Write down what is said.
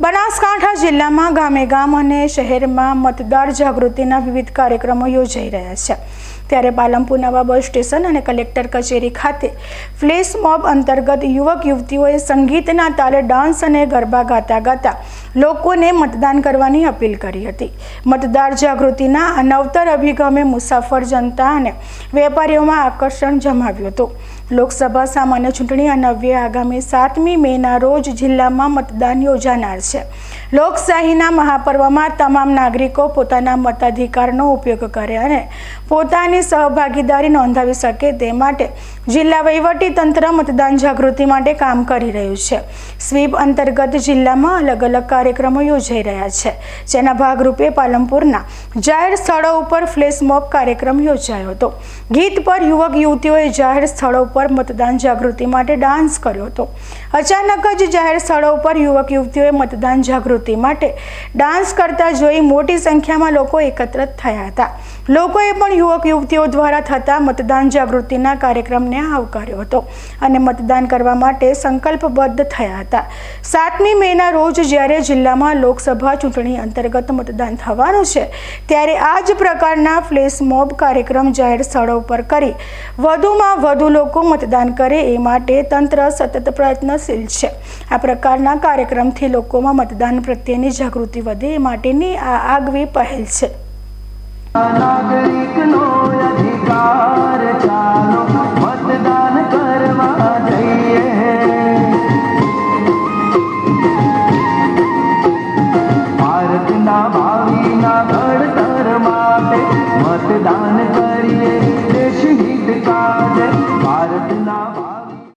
બનાસકાંઠા જિલ્લામાં ગામે ગામ અને શહેરમાં મતદાર જાગૃતિના વિવિધ કાર્યક્રમો યોજાઈ રહ્યા છે. ત્યારે પાલનપુર નવા બસ સ્ટેશન અને કલેક્ટર કચેરી ખાતે ફ્લેશ મોબ અંતર્ગત યુવક યુવતીઓએ સંગીતના તાલે ડાન્સ અને ગરબા ગાતા ગાતા લોકોને મતદાન કરવાની અપીલ કરી હતી. મતદાર જાગૃતિના આ નવતર અભિગમે મુસાફર જનતા અને વેપારીઓમાં આકર્ષણ જમાવ્યું હતું. લોકસભા સામાન્ય ચૂંટણી અનવ્ય આગામી સાતમી મેના રોજ જિલ્લામાં મતદાન યોજાનાર છે. લોકશાહીના મહાપર્વમાં તમામ નાગરિકો પોતાના મતાધિકારનો ઉપયોગ કરે અને પોતાની સહભાગીદારી નોંધાવી શકે તે માટે જિલ્લા તંત્ર મતદાન જાગૃતિ માટે કામ કરી રહ્યું છે. સ્વીપ અંતર્ગત જિલ્લામાં અલગ અલગ કાર્યક્રમો યોજાઈ રહ્યા છે. જેના ભાગરૂપે પાલનપુરના જાહેર સ્થળો ઉપર ફ્લેશ મોબ કાર્યક્રમ યોજાયો હતો. ગીત પર યુવક યુવતીઓએ જાહેર સ્થળો ઉપર મતદાન જાગૃતિ માટે ડાન્સ કર્યો હતો. અચાનક જ જાહેર સ્થળો ઉપર યુવક યુવતીઓએ મતદાન જાગૃતિ માટે ડાન્સ કરતા જોઈ મોટી સંખ્યામાં લોકો એકત્ર થયા હતા. લોકોએ પણ યુવક યુવતીઓ દ્વારા થતા મતદાન જાગૃતિના કાર્યક્રમને આવકાર્યો હતો અને મતદાન કરવા માટે સંકલ્પબદ્ધ થયા હતા. સાતમી મેના રોજ જ્યારે જિલ્લામાં લોકસભા ચૂંટણી અંતર્ગત મતદાન થવાનું છે, ત્યારે આ જ પ્રકારના ફ્લેશ મોબ કાર્યક્રમ જાહેર સ્થળો પર કરી વધુમાં વધુ લોકો મતદાન કરે એ માટે તંત્ર સતત પ્રયત્નશીલ છે. આ પ્રકારના કાર્યક્રમથી લોકોમાં મતદાન પ્રત્યેની જાગૃતિ વધે એ માટેની આ આગવી પહેલ છે. નાગરિકનો